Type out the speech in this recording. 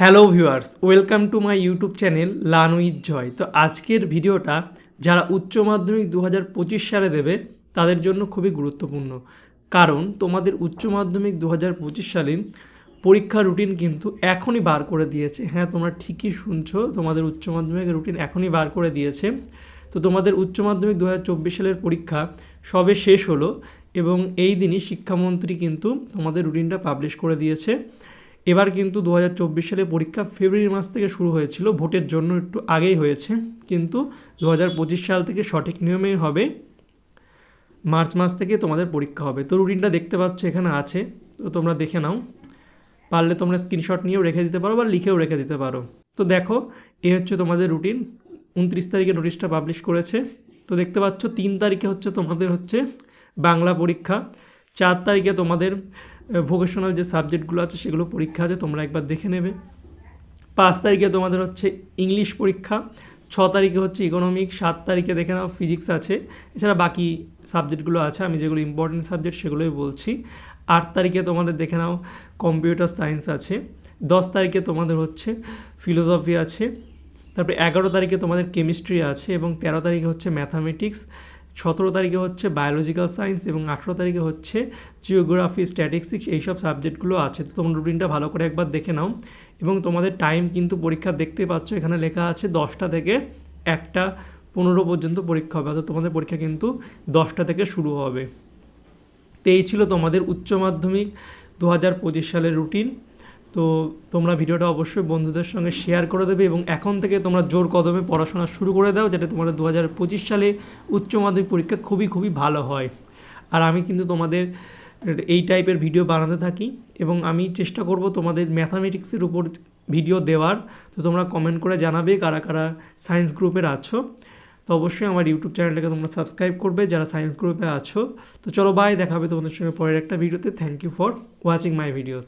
Hello viewers, welcome to my YouTube channel learn with Joy. তো আজকের ভিডিওটা যারা উচ্চ মাধ্যমিক দু হাজার পঁচিশ সালে দেবে, তাদের জন্য খুবই গুরুত্বপূর্ণ। কারণ তোমাদের উচ্চ মাধ্যমিক দু হাজার পঁচিশ সালে পরীক্ষা রুটিন কিন্তু এখনই বার করে দিয়েছে। হ্যাঁ তোমরা ঠিকই শুনছো, তোমাদের উচ্চ মাধ্যমিকের রুটিন এখনই বার করে দিয়েছে। তো তোমাদের উচ্চ মাধ্যমিক দু হাজার চব্বিশ সালের পরীক্ষা সবে শেষ হলো এবং এই দিনই শিক্ষামন্ত্রী কিন্তু তোমাদের রুটিনটা পাবলিশ করে দিয়েছে। এবার কিন্তু দু হাজার চব্বিশ সালে পরীক্ষা ফেব্রুয়ারি মাস থেকে শুরু হয়েছিল, ভোটের জন্য একটু আগেই হয়েছে। কিন্তু দু হাজার পঁচিশ সাল থেকে সঠিক নিয়মেই হবে। মার্চ মাস থেকে তোমাদের পরীক্ষা হবে। তো রুটিনটা দেখতে পাচ্ছ, এখানে আছে। তো তোমরা দেখে নাও। পারলে তোমরা স্ক্রিনশট নিয়েও রেখে দিতে পারো বা লিখেও রেখে দিতে পারো। তো দেখো, এ হচ্ছে তোমাদের রুটিন। উনত্রিশ তারিখে নোটিশটা পাবলিশ করেছে। তো দেখতে পাচ্ছ, তিন তারিখে হচ্ছে তোমাদের হচ্ছে বাংলা পরীক্ষা। চার তারিখে তোমাদের ভোকেশনাল যে সাবজেক্টগুলো আছে সেগুলো পরীক্ষা আছে, তোমরা একবার দেখে নেবে। পাঁচ তারিখে তোমাদের হচ্ছে ইংলিশ পরীক্ষা, ছ তারিখে হচ্ছে ইকোনমিক সাত তারিখে দেখে নাও ফিজিক্স আছে। এছাড়া বাকি সাবজেক্টগুলো আছে, আমি যেগুলো ইম্পর্টেন্ট সাবজেক্ট সেগুলোই বলছি। আট তারিখে তোমাদের দেখে নাও কম্পিউটার সায়েন্স আছে। দশ তারিখে তোমাদের হচ্ছে ফিলোসফি আছে। তারপরে এগারো তারিখে তোমাদের কেমিস্ট্রি আছে এবং তেরো তারিখে হচ্ছে ম্যাথামেটিক্স সতেরো তারিখে হচ্ছে বায়োলজিক্যাল সায়েন্স এবং আঠেরো তারিখে হচ্ছে জিওগ্রাফি স্ট্যাটিস্টিক্স এইসব সাবজেক্টগুলো আছে। তো তোমরা রুটিনটা ভালো করে একবার দেখে নাও। এবং তোমাদের টাইম কিন্তু পরীক্ষা দেখতে পাচ্ছ, এখানে লেখা আছে দশটা থেকে একটা পনেরো পর্যন্ত পরীক্ষা হবে। অর্থাৎ তোমাদের পরীক্ষা কিন্তু দশটা থেকে শুরু হবে। তো এই ছিল তোমাদের উচ্চ মাধ্যমিক দু হাজার পঁচিশ সালের রুটিন তো তোমরা ভিডিওটা অবশ্যই বন্ধুদের সঙ্গে শেয়ার করে দেবে এবং এখন থেকে তোমরা জোর কদমে পড়াশোনা শুরু করে দাও যাতে তোমাদের দু হাজার পঁচিশ সালে উচ্চ মাধ্যমিক পরীক্ষা খুবই খুবই ভালো হয়। আর আমি কিন্তু তোমাদের এই টাইপের ভিডিও বানাতে থাকি এবং আমি চেষ্টা করব তোমাদের ম্যাথামেটিক্সের উপর ভিডিও দেওয়ার। তো তোমরা কমেন্ট করে জানাবে কারা কারা সায়েন্স গ্রুপের আছো। তো অবশ্যই আমার ইউটিউব চ্যানেলটাকে তোমরা সাবস্ক্রাইব করবে যারা সায়েন্স গ্রুপে আছো। তো চলো বাই দেখাবে তোমাদের সঙ্গে পরের একটা ভিডিওতে thank you for watching my videos